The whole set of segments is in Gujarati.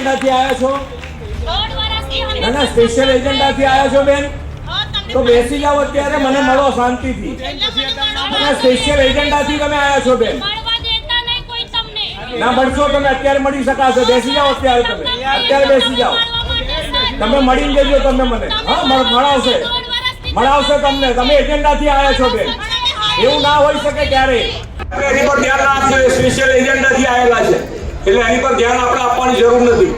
એજન્ડાથી આવ્યા છો? ના ના સ્પેશિયલ એજન્ડાથી આવ્યા છો બેન? તો બેસી જાઓ અત્યારે મને મળો શાંતિથી. ના સ્પેશિયલ એજન્ડાથી તમે આવ્યા છો બેન? તમને. ના મળશો તમે અત્યારે મળી શકાશો. બેસી જાઓ અત્યારે તમે. અત્યારે બેસી જાઓ. તમે મળીને જજો તમે મને. હા મળ- મળાવશે. મળાવશે તમને. તમે એજન્ડાથી આવ્યા છો બેન. એવું ના હોઈ શકે ક્યારે. રિપોર્ટ ધ્યાન રાખજો સ્પેશિયલ એજન્ડાથી આવેલા છે. એટલે એની પર ધ્યાન આપણે આપવાની જરૂર નથી.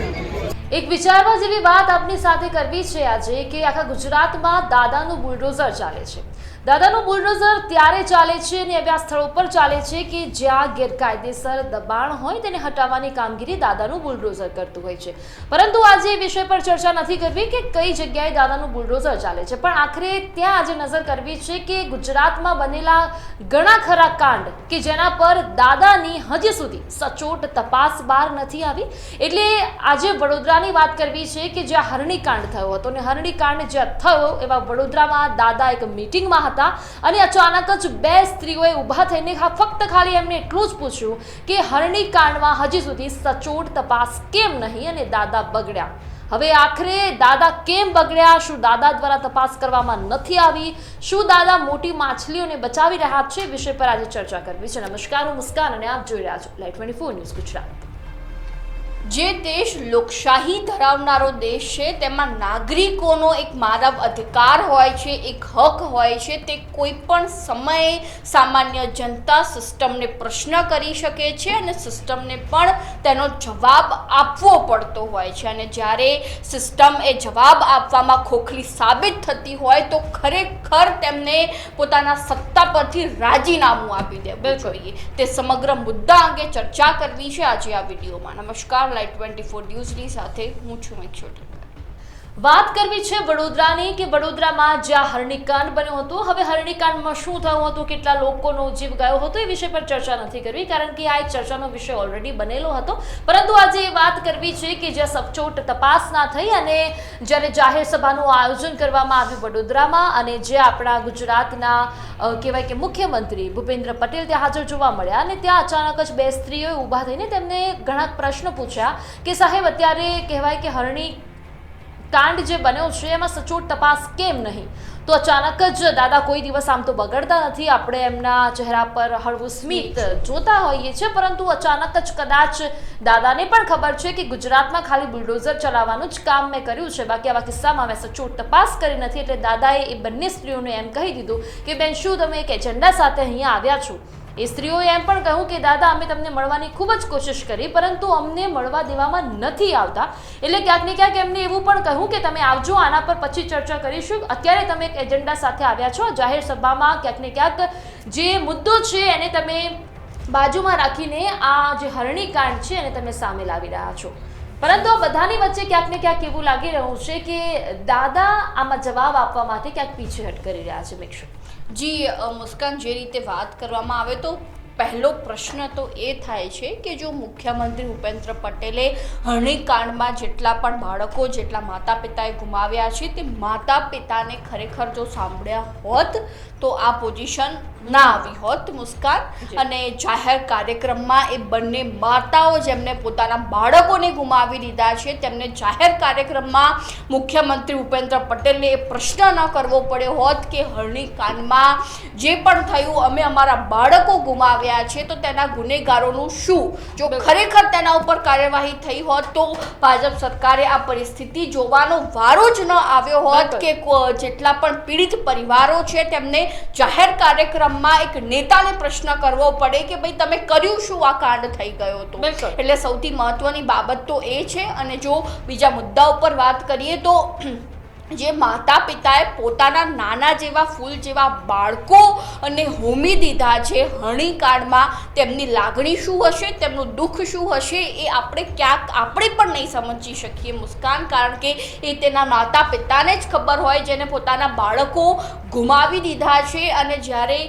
એક વિચારવા જેવી વાત આપની સાથે કરવી છે આજે કે આખા ગુજરાતમાં દાદાનું બુલડોઝર ચાલે છે. દાદાનું બુલડોઝર ત્યારે ચાલે છે અને એવા સ્થળો પર ચાલે છે કે જ્યાં ગેરકાયદેસર દબાણ હોય તેને હટાવવાની કામગીરી દાદાનું બુલડોઝર કરતું હોય છે. પરંતુ આજે એ વિષય પર ચર્ચા નથી કરવી કે કઈ જગ્યાએ દાદાનું બુલડોઝર ચાલે છે. પણ આખરે ત્યાં આજે નજર કરવી છે કે ગુજરાતમાં બનેલા ઘણા ખરા કાંડ કે જેના પર દાદાની હજી સુધી સચોટ તપાસ બહાર નથી આવી. એટલે આજે વડોદરાની વાત કરવી છે કે જ્યાં હરણીકાંડ થયો હતો. અને હરણીકાંડ જ્યાં થયો એવા વડોદરામાં દાદા એક મિટિંગમાં હતા. અને અચાનક જ બે સ્ત્રીઓએ ઊભા થઈને ફક્ત ખાલી એમને એટલું જ પૂછ્યું કે હરણીકાંડમાં હજી સુધી સચોટ તપાસ કેમ નહીં અને દાદા બગડ્યા? હવે આખરે દાદા કેમ બગડ્યા? શું દાદા દ્વારા તપાસ કરવામાં નથી આવી? શું દાદા મોટી માછલીઓને બચાવી રહ્યા છે? વિષય પર આજે ચર્ચા કરવી છે. નમસ્કાર, હું મુસ્કાન અને આપ જોઈ રહ્યા છો live twenty four news Gujarat. જે દેશ લોકશાહી ધરાવનારો દેશ છે તેમાં નાગરિકોનો એક માનવ અધિકાર હોય છે એક હક હોય છે તે કોઈ પણ સમયે સામાન્ય જનતા સિસ્ટમને પ્રશ્ન કરી શકે છે અને સિસ્ટમને પણ તેનો જવાબ આપવો પડતો હોય છે. અને જ્યારે સિસ્ટમ એ જવાબ આપવામાં ખોખલી સાબિત થતી હોય તો ખરેખર તેમને પોતાના સત્તા પરથી રાજીનામું આપી દેવું જોઈએ. તે સમગ્ર મુદ્દા અંગે ચર્ચા કરવી છે આજે આ વિડીયોમાં. નમસ્કાર. લાઈટ ટ્વેન્ટી ફોર ન્યૂઝની સાથે હું છું મેક્ષોટી વાત કરવી છે વડોદરાની કે વડોદરામાં જ્યાં હરણીકાંડ બન્યો હતો, હવે હરણીકાંડમાં શું થયું હતું, કેટલા લોકોનો જીવ ગયો હતો, એ વિષય પર ચર્ચા નથી કરવી, કારણ કે આ એક ચર્ચાનો વિષય ઓલરેડી બનેલો હતો. પરંતુ આજે એ વાત કરવી છે કે જ્યાં સચોટ તપાસ ના થઈ અને જ્યારે જાહેર સભાનું આયોજન કરવામાં આવ્યું વડોદરામાં અને જે આપણા ગુજરાતના કહેવાય કે મુખ્યમંત્રી ભૂપેન્દ્ર પટેલ ત્યાં હાજર જોવા મળ્યા અને ત્યાં અચાનક જ બે સ્ત્રીઓએ ઊભા થઈને તેમને ઘણા પ્રશ્નો પૂછ્યા કે સાહેબ, અત્યારે કહેવાય કે હરણી કાંડ જે બન્યો છે, એમાં સચોટ તપાસ કેમ નહીં? તો અચાનક જ દાદા કોઈ દિવસ આમ તો બગડતા નથી, આપણે એમના ચહેરા પર હળવું સ્મિત જોતા હોઈએ છીએ, પરંતુ અચાનક જ કદાચ દાદાને પણ ખબર છે કે ગુજરાતમાં ખાલી બુલડોઝર ચલાવવાનું જ કામ મેં કર્યું છે. બાકી આવા કિસ્સામાં મેં સચોટ તપાસ કરી નથી, એટલે દાદાએ એ બંને સ્ત્રીઓને એમ કહી દીધું કે, બેન, શું તમે એક એજન્ડા સાથે અહીંયા આવ્યા છો? એ સ્ત્રીઓએ એમ પણ કહ્યું કે, દાદા, અમે તમને મળવાની ખૂબ જ કોશિશ કરી, પરંતુ અમને મળવા દેવામાં નથી આવતા. એટલે ક્યાંક ને ક્યાંક એમને એવું પણ કહ્યું કે, તમે આવજો, આના પર પછી ચર્ચા કરીશું. અત્યારે તમે એક એજન્ડા સાથે આવ્યા છો, જાહેર સભામાં ક્યાંક ને ક્યાંક જે મુદ્દો છે એને તમે બાજુમાં રાખીને આ જે હરણીકાંડ છે એને તમે સામે લાવી રહ્યા છો. પરંતુ આ બધાની વચ્ચે ક્યાંક ને ક્યાંક એવું લાગી રહ્યું છે કે, દાદા, આમાં જવાબ આપવા માટે ક્યાંક પીછેહટ કરી રહ્યા છે મેક્ષુ જી મુસ્કાન જે રીતે વાત કરવામાં આવે તો પહેલો પ્રશ્ન તો એ થાય છે કે જો મુખ્યમંત્રી ભૂપેન્દ્ર પટેલે હરણીકાંડમાં જેટલા પણ બાળકો, જેટલા માતા પિતાએ ગુમાવ્યા છે, તે માતા પિતાને ખરેખર જો સાંભળ્યા હોત તો આ પોઝિશન ના આવી હોત મુસ્કાન અને જાહેર કાર્યક્રમમાં એ બંને માતાઓ જેમને પોતાના બાળકોને ગુમાવી દીધા છે તેમને જાહેર કાર્યક્રમમાં મુખ્યમંત્રી ભૂપેન્દ્ર પટેલને એ પ્રશ્ન ન કરવો પડ્યો હોત કે હરણીકાંડમાં જે પણ થયું અમે અમારા બાળકો ગુમાવ્યા છે તો તેના ગુનેગારોનું શું? જો ખરેખર તેના ઉપર કાર્યવાહી થઈ હોત તો ભાજપ સરકારે આ પરિસ્થિતિ જોવાનો વારો જ ન આવ્યો હોત કે જેટલા પણ પીડિત પરિવારો છે તેમને જાહેર કાર્યક્રમમાં એક નેતાને પ્રશ્ન કરવો પડે કે ભાઈ તમે કર્યું શું આ કાંડ થઈ ગયો હતો એટલે સૌથી મહત્વની બાબત તો એ છે અને જો બીજા મુદ્દા ઉપર વાત કરીએ તો જે માતા પિતાએ પોતાના નાના જેવા ફૂલ જેવા બાળકો અને હોમી દીધા છે, હણીકાળમાં તેમની લાગણી શું હશે, તેમનું દુઃખ શું હશે, એ આપણે ક્યાંક આપણે પણ નહીં સમજી શકીએ મુસ્કાન, કારણ કે એ તેના માતા પિતાને જ ખબર હોય, જેને પોતાના બાળકો ગુમાવી દીધા છે અને જ્યારે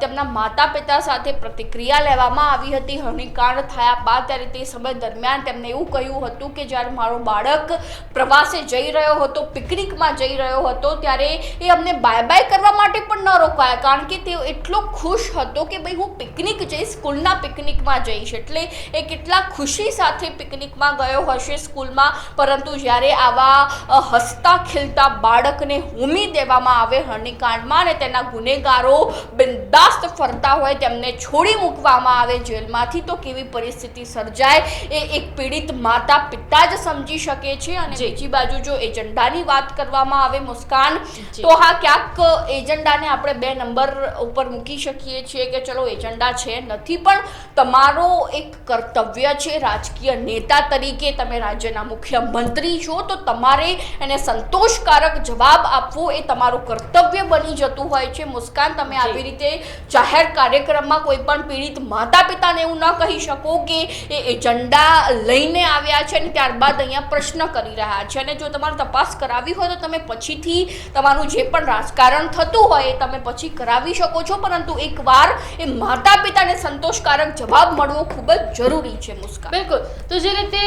તેમના માતા પિતા સાથે પ્રતિક્રિયા લેવામાં આવી હતી, હણીકાળ થયા બાદ ત્યારે તે સમય દરમિયાન તેમને એવું કહ્યું હતું કે જ્યારે મારો બાળક પ્રવાસે જઈ રહ્યો હતો, પિકનિક પિકનિકમાં જઈ રહ્યો હતો ત્યારે એ અમને બાય બાય કરવા માટે પણ ન રોકાયા કારણ કે તે એટલો ખુશ હતો કે ભાઈ હું પિકનિક જઈશ સ્કૂલના પિકનિકમાં જઈશ. એટલે એ કેટલા ખુશી સાથે પિકનિકમાં ગયો હશે સ્કૂલમાં. પરંતુ જ્યારે આવા હસતા ખીલતા બાળકને હોમી દેવામાં આવે હનીકાંડમાં અને તેના ગુનેગારો બિંદાસ્ત ફરતા હોય તેમને છોડી મૂકવામાં આવે જેલમાંથી તો કેવી પરિસ્થિતિ સર્જાય એ એક પીડિત માતા પિતા જ સમજી શકે છે. અને. બીજી બાજુ જો એજન્ડાની વાત કરવામાં આવે મુસ્કાન તો હા ક્યાંક એજન્ડાને આપણે બે નંબર ઉપર મૂકી શકીએ છીએ કે ચલો એજન્ડા છે નથી પણ તમારો એક કર્તવ્ય છે રાજકીય નેતા તરીકે તમે રાજ્યના મુખ્યમંત્રી છો તો તમારે એને સંતોષકારક જવાબ આપવો એ તમારું કર્તવ્ય બની જતું હોય છે. મુસ્કાન તમે આવી રીતે જાહેર કાર્યક્રમમાં કોઈ પણ પીડિત માતા પિતાને એવું ન કહી શકો કે એ એજન્ડા લઈને આવ્યા છે અને ત્યારબાદ અહીંયા પ્રશ્ન કરી રહ્યા છે. અને જો તમારે તપાસ કરાવી હોય તો તમે પછીથી તમારું જે પણ રાજકારણ થતું હોય એ તમે પછી કરાવી શકો છો. પરંતુ એકવાર એ માતા પિતાને સંતોષકારક જવાબ મળવો ખૂબ જ જરૂરી છે મુસ્કાન. બિલકુલ. તો જે રીતે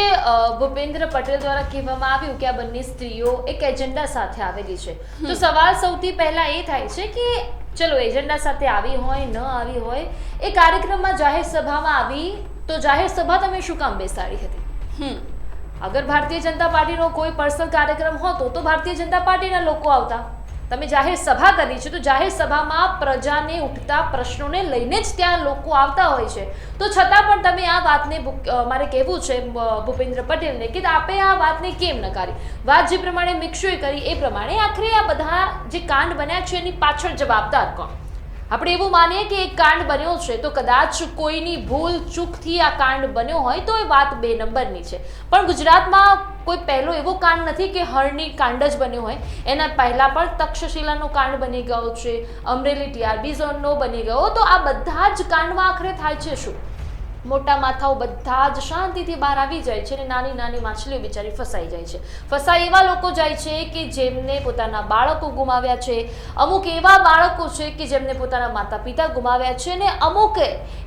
ભૂપેન્દ્ર પટેલ દ્વારા કહેવામાં આવ્યું કે આ બંને સ્ત્રીઓ એક એજન્ડા સાથે આવેલી છે. તો સવાલ સૌથી પહેલા એ થાય છે કે ચલો એજન્ડા સાથે આવી હોય ન આવી હોય એ કાર્યક્રમમાં જાહેર સભામાં આવી તો જાહેર સભા તમે શું કામ બેસાડી હતી? હમ. અગર ભારતીય જનતા પાર્ટીનો કોઈ પર્સનલ કાર્યક્રમ હોતો તો ભારતીય જનતા પાર્ટીના લોકો આવતા. તમે જાહેર સભા કરી છે, તો જાહેર સભામાં પ્રજાને ઉઠતા પ્રશ્નોને લઈને જ ત્યાં લોકો આવતા હોય છે. તો છતાં પણ તમે આ વાતને મારે કહેવું છે ભૂપેન્દ્ર પટેલને કે આપે આ વાતને કેમ નકારી વાત જે પ્રમાણે મિક્ષુએ કરી, એ પ્રમાણે આખરે આ બધા જે કાંડ બન્યા છે, એની પાછળ જવાબદાર કોણ? આપણે એવું માનીએ કે એક કાંડ બન્યો છે, તો કદાચ કોઈની ભૂલ ચૂકથી આ કાંડ બન્યો હોય, તો એ વાત બે નંબરની છે. પણ ગુજરાતમાં કોઈ પહેલો એવો કાંડ નથી કે હળની કાંડ જ બન્યો હોય. એના પહેલાં પણ તક્ષશિલાનો કાંડ બની ગયો છે, અમરેલી ટીઆરબી ઝોનનો બની ગયો, તો આ બધા જ કાંડમાં આખરે થાય છે શું? મોટા માથાઓ બધા જ શાંતિથી બહાર આવી જાય છે અને નાની નાની માછલીઓ બિચારી ફસાઈ જાય છે. ફસાઈ એવા લોકો જાય છે કે જેમને પોતાના બાળકો ગુમાવ્યા છે. અમુક એવા બાળકો છે કે જેમને પોતાના માતા પિતા ગુમાવ્યા છે અને અમુક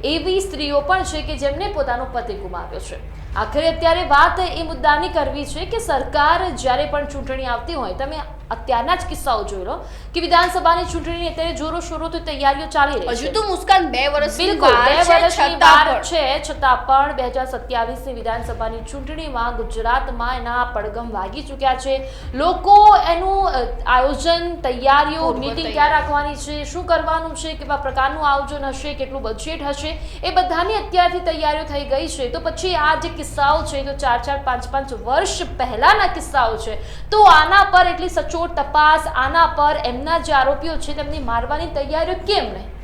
એવી સ્ત્રીઓ પણ છે કે જેમને પોતાનો પતિ ગુમાવ્યો છે. આખરે અત્યારે વાત એ મુદ્દાની કરવી છે કે સરકાર જ્યારે પણ ચૂંટણી આવતી હોય, તમે અત્યારના જ કિસ્સાઓ જોઈ લો કે વિધાનસભાની ચૂંટણીની અત્યારે જોરો શોરોથી તૈયારીઓ ચાલી રહી છે. હજુ તો મુસ્કાન બે વર્ષ બિલકુલ બે વર્ષની વાર છે છતાં પણ બે હજાર સત્યાવીસની વિધાનસભાની ચૂંટણીમાં ગુજરાતમાં એના પડગમ વાગી ચૂક્યા છે. લોકો એનું આયોજન તૈયારીઓ મીટિંગ ક્યાં રાખવાની છે શું કરવાનું છે કેવા પ્રકારનું આયોજન હશે કેટલું બજેટ હશે એ બધાની અત્યારથી તૈયારીઓ થઈ ગઈ છે. તો પછી આ જે કિસ્સાઓ છે તો ચાર ચાર પાંચ પાંચ વર્ષ પહેલાના કિસ્સાઓ છે તો આના પર એટલી સચોટ તપાસ, આના પર એમના જે આરોપીઓ છે તેમની મારવાની તૈયારીઓ કેમ નહીં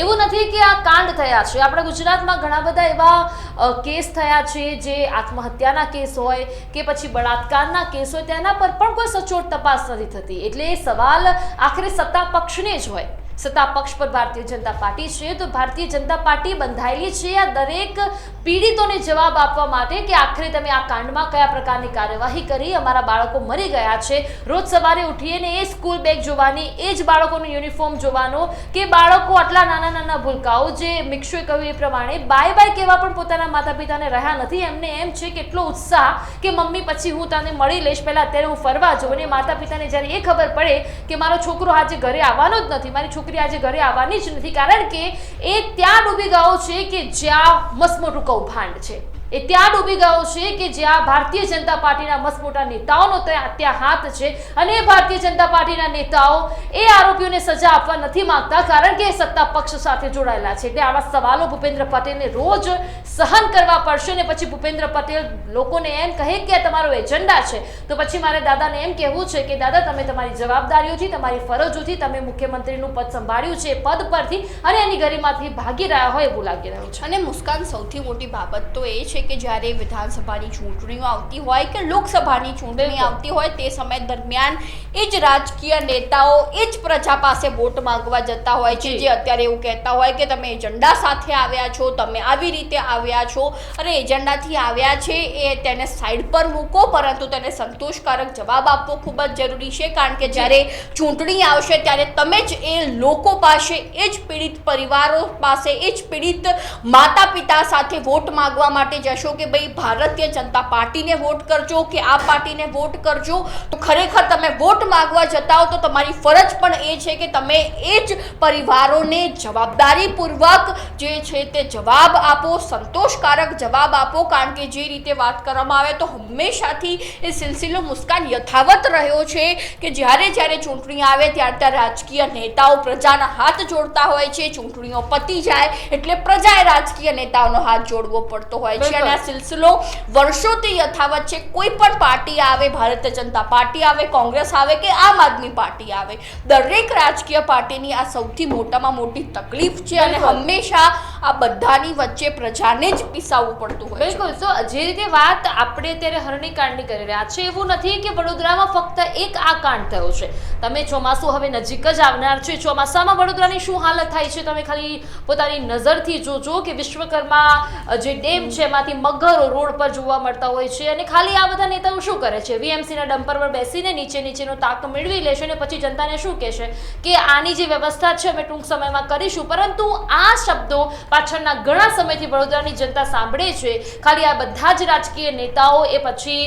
એવું નથી કે આ કાંડ થયા છે. આપણા ગુજરાતમાં ઘણા બધા એવા કેસ થયા છે જે આત્મહત્યાના કેસ હોય કે પછી બળાત્કારના કેસ હોય, તેના પર પણ કોઈ સચોટ તપાસ નથી થતી. એટલે સવાલ આખરે સત્તા પક્ષને જ હોય. સત્તા પક્ષ પર ભારતીય જનતા પાર્ટી છે. તો ભારતીય જનતા પાર્ટી બંધાયેલી છે. આ દરેક પીડિતોને જવાબ આપવા માટે કે આખરે તમે આ કાંડમાં કયા પ્રકારની કાર્યવાહી કરી? અમારા બાળકો મરી ગયા છે. રોજ સવારે ઉઠીને એ સ્કૂલ બેગ જોવાની, એ જ બાળકોનું યુનિફોર્મ જોવાનો કે બાળકો આટલા નાના નાના ભૂલકાઓ જે મિક્ષુએ કહ્યું એ પ્રમાણે બાય બાય કેવા પણ પોતાના માતા પિતાને રહ્યા નથી. એમને એમ છે કેટલો ઉત્સાહ કે મમ્મી પછી હું તને મળી લઈશ. પહેલાં અત્યારે હું ફરવા જાઉં અને માતા પિતાને જ્યારે એ ખબર પડે કે મારો છોકરો આજે ઘરે આવવાનો જ નથી, મારી છોકરી આજે ઘરે આવવાની જ નથી. કારણ કે એ ત્યાં ડૂબી ગયો છે કે જ્યાં મસમોટું કૌભાંડ છે. એ ત્યાં ડૂબી ગયો છે કે જ્યાં ભારતીય જનતા પાર્ટીના મસમોટા નેતાઓનો ત્યાં હાથ છે. અને ભારતીય જનતા પાર્ટીના નેતાઓ એ આરોપીઓને સજા આપવા નથી માંગતા કારણ કે એ સત્તા પક્ષ સાથે જોડાયેલા છે. એટલે આવા સવાલો ભૂપેન્દ્ર પટેલને રોજ સહન કરવા પડશે ને પછી ભૂપેન્દ્ર પટેલ લોકોને એમ કહે કે તમારો એજન્ડા છે. તો પછી મારે દાદાને એમ કહેવું છે કે, દાદા, તમે તમારી જવાબદારીઓથી, તમારી ફરજોથી તમે મુખ્યમંત્રીનું પદ સંભાળ્યું છે પદ પરથી અને એની ગરિમાથી ભાગી રહ્યા હોય એવું લાગી રહ્યું છે. અને મુસ્કાન સૌથી મોટી બાબત તો એ છે કે જ્યારે વિધાનસભાની ચૂંટણીઓ આવતી હોય કે લોકસભાની ચૂંટણી આવતી હોય તે સમય દરમિયાન એ જ રાજકીય નેતાઓ એ જ પ્રજા પાસે વોટ માંગવા જતા હોય છે. જે. અત્યારે એવું કહેતા હોય કે તમે એજન્ડા સાથે આવ્યા છો તમે આવી રીતે આવ્યા છો. અને એજન્ડાથી આવ્યા છે એ તેને સાઈડ પર મૂકો પરંતુ તેને સંતોષકારક જવાબ આપવો ખૂબ જ જરૂરી છે. કારણ કે જ્યારે ચૂંટણી આવશે ત્યારે તમે જ એ લોકો પાસે એ જ પીડિત પરિવારો પાસે એ જ પીડિત માતા પિતા સાથે વોટ માંગવા માટે જશો કે ભાઈ ભારતીય જનતા પાર્ટીને વોટ કરજો કે આ પાર્ટીને વોટ કરજો. તો ખરેખર તમે વોટ માંગવા જતા હો તો તમારી ફરજ પણ એ છે કે તમે એ જ પરિવારોને જવાબદારીપૂર્વક જે છે તે જવાબ આપો, સંતોષકારક જવાબ આપો. કારણ કે જે રીતે વાત કરવામાં આવે તો હંમેશાથી એ સિલસિલો મુસ્કાન યથાવત રહ્યો છે કે જ્યારે જ્યારે ચૂંટણી આવે ત્યારે ત્યારે રાજકીય નેતાઓ પ્રજાના હાથ જોડતા હોય છે, ચૂંટણીઓ પતી જાય એટલે પ્રજાએ રાજકીય નેતાઓનો હાથ જોડવો પડતો હોય છે. અને આ સિલસિલો વર્ષોથી યથાવત છે. કોઈ પણ પાર્ટી આવે ભારતીય જનતા પાર્ટી આવે કોંગ્રેસ આવે કે આમ આદમી પાર્ટી આવે દરેક રાજકીય પાર્ટીની આ સૌથી મોટામાં મોટી તકલીફ છે અને હંમેશા આ બધાની વચ્ચે પ્રજાને જ પીસાવવું પડતું હોય બિલકુલ. તો જે રીતે વાત આપણે અત્યારે હરણીકાંડની કરી રહ્યા છે એવું નથી કે વડોદરામાં ફક્ત એક આ કાંડ થયો છે. તમે ચોમાસું હવે નજીક જ આવનાર છે. ચોમાસામાં વડોદરાની શું હાલત થાય છે તમે ખાલી પોતાની નજરથી જોજો કે વિશ્વકર્મા જે ડેમ છે એમાંથી મગરો રોડ પર જોવા મળતા હોય છે અને ખાલી આ બધા નેતાઓ શું કરે છે? વીએમસીના ડમ્પર પર બેસીને નીચે નીચેનો તાક મેળવી લેશે અને પછી જનતાને શું કહેશે કે આની જે વ્યવસ્થા છે અમે ટૂંક સમયમાં કરીશું, પરંતુ આ શબ્દો પાછળના ઘણા સમયથી વડોદરાની જનતા સાંભળે છે. ખાલી આ બધા જ રાજકીય નેતાઓ એ પછી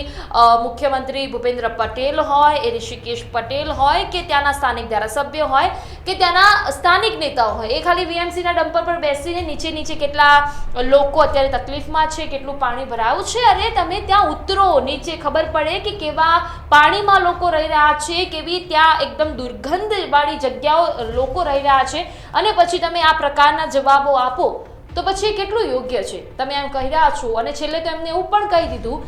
મુખ્યમંત્રી ભૂપેન્દ્ર પટેલ હોય, એ ઋષિકેશ પટેલ હોય કે ત્યાંના સ્થાનિક ધારાસભ્ય હોય કે ત્યાંના સ્થાનિક નેતાઓ હોય, એ ખાલી વીએમસીના ડમ્પર પર બેસીને નીચે નીચે કેટલા લોકો અત્યારે તકલીફમાં છે કેટલું પાણી ભરાયું છે અરે તમે ત્યાં ઉતરો. નીચે ખબર પડે કે કેવા પાણીમાં લોકો રહી રહ્યા છે, કેવી ત્યાં એકદમ દુર્ગંધવાળી જગ્યાઓ લોકો રહી રહ્યા છે. અને પછી તમે આ પ્રકારના જવાબો આપો. તો પછી કેટલું યોગ્ય છે? તમે એમ કહી રહ્યા છો. અને છેલ્લે તો એમને એવું પણ કહી દીધું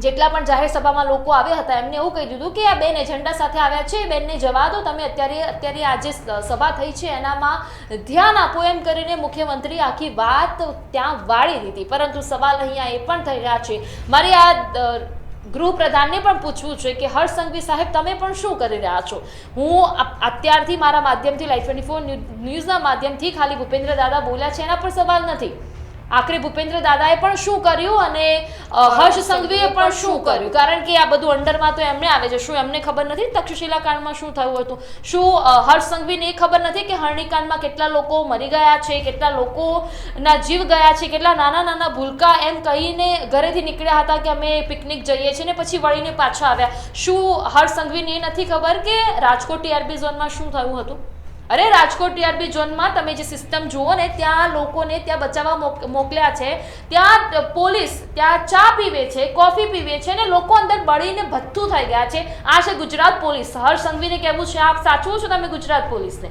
જેટલા પણ જાહેર સભામાં લોકો આવ્યા હતા, એમને એવું કહી દીધું કે આ બેન એજન્ડા સાથે આવ્યા છે, બેનને જવા દો, તમે અત્યારે અત્યારે આ જે સભા થઈ છે, એનામાં ધ્યાન આપો એમ કરીને મુખ્યમંત્રી આખી વાત ત્યાં વાળી દીધી. પરંતુ સવાલ અહીંયા એ પણ થઈ રહ્યા છે. મારે આ ગૃહપ્રધાનને પણ પૂછવું છે કે હર્ષ સંઘવી સાહેબ, તમે પણ શું કરી રહ્યા છો? હું અત્યારથી મારા માધ્યમથી લાઈફ ટ્વેન્ટી ફોર ન્યૂઝના માધ્યમથી ખાલી ભૂપેન્દ્ર દાદા બોલ્યા છે, એના પર સવાલ નથી. આખરે ભૂપેન્દ્ર દાદાએ પણ શું કર્યું અને હર્ષ સંઘવીએ પણ શું કર્યું? કારણ કે આ બધું અંડરમાં તો એમને આવે છે. શું એમને ખબર નથી? તક્ષશિલા કાંડમાં શું થયું હતું? શું હર્ષ સંઘવીને એ ખબર નથી કે હરણીકાંડમાં કેટલા લોકો મરી ગયા છે કેટલા લોકોના જીવ ગયા છે કેટલા નાના નાના ભૂલકા એમ કહીને ઘરેથી નીકળ્યા હતા કે અમે પિકનિક જઈએ છીએ ને પછી વળીને પાછા આવ્યા. શું હર્ષ સંઘવીને એ નથી ખબર કે રાજકોટ ટીઆરબી ઝોનમાં શું થયું હતું? અરે, રાજકોટ ટીઆરબી ઝોનમાં તમે જે સિસ્ટમ જુઓ ને, ત્યાં લોકોને ત્યાં બચાવવા મોક- મોકલ્યા છે. ત્યાં પોલીસ ત્યાં ચા પીવે છે, કોફી પીવે છે ને લોકો અંદર બળીને ભથ્થું થઈ ગયા છે. આ છે ગુજરાત પોલીસ. હર્ષ સંઘવીને કહેવું છે, આપ સાચવો છો તમે ગુજરાત પોલીસને?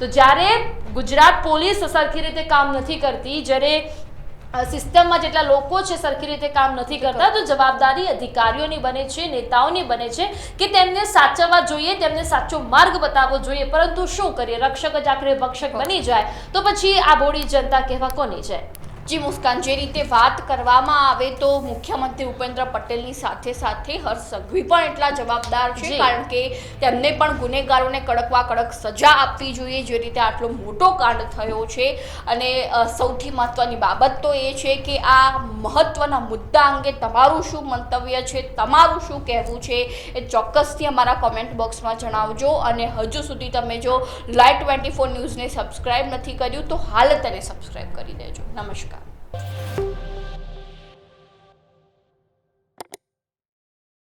તો જ્યારે ગુજરાત પોલીસ સરખી રીતે કામ નથી કરતી, જ્યારે સિસ્ટમમાં જેટલા લોકો છે સરખી રીતે કામ નથી કરતા તો જવાબદારી અધિકારીઓની બને છે નેતાઓની બને છે કે તેમને સાચવવા જોઈએ તેમને સાચો માર્ગ બતાવવો જોઈએ. પરંતુ શું કરીએ? રક્ષક જ આખરે ભક્ષક બની જાય. તો પછી આ બોડી જનતા કહેવા કોની જાય? જી મુસ્કાન જે રીતે વાત કરવામાં આવે તો મુખ્યમંત્રી ભૂપેન્દ્ર પટેલની સાથે સાથે હર્ષ સંઘવી પણ એટલા જવાબદાર છે કારણ કે તેમને પણ ગુનેગારોને કડકવા કડક સજા આપવી જોઈએ જે રીતે આટલો મોટો કાંડ થયો છે. અને સૌથી મહત્વની બાબત તો એ છે કે આ મહત્વના મુદ્દા અંગે તમારું શું મંતવ્ય છે તમારું શું કહેવું છે એ ચોક્કસથી અમારા કોમેન્ટ બોક્સમાં જણાવજો. અને હજુ સુધી તમે જો લાઈવ ટ્વેન્ટી ફોર ન્યૂઝને સબસ્ક્રાઈબ નથી કર્યું તો હાલ તેને સબસ્ક્રાઈબ કરી દેજો. નમસ્કાર.